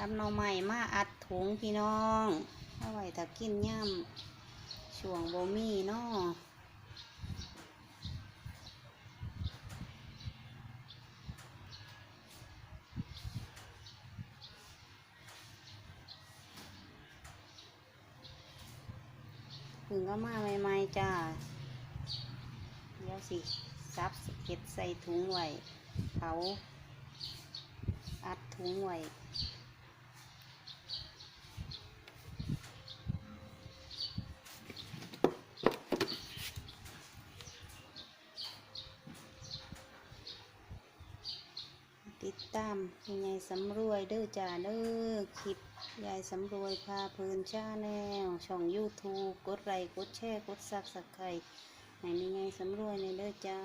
ซับหน่อใหม่มาอัดถุงพี่น้องเอาไว้ถ้ากินย่ำช่วงโบมี่เนาะเพึ่งก็มาใหม่ๆจ้า เดี๋ยวสิซับเก็บใส่ถุงไว้เขาอัดถุงไว้ ติดตามยายสำรวยเด้อจ่าเด้อคลิปยายสำรวยพาเพลินชาแนลช่อง YouTube กดไลค์กดแชร์กดซับสไครต์ให้มียายสำรวยในเด้อจ้า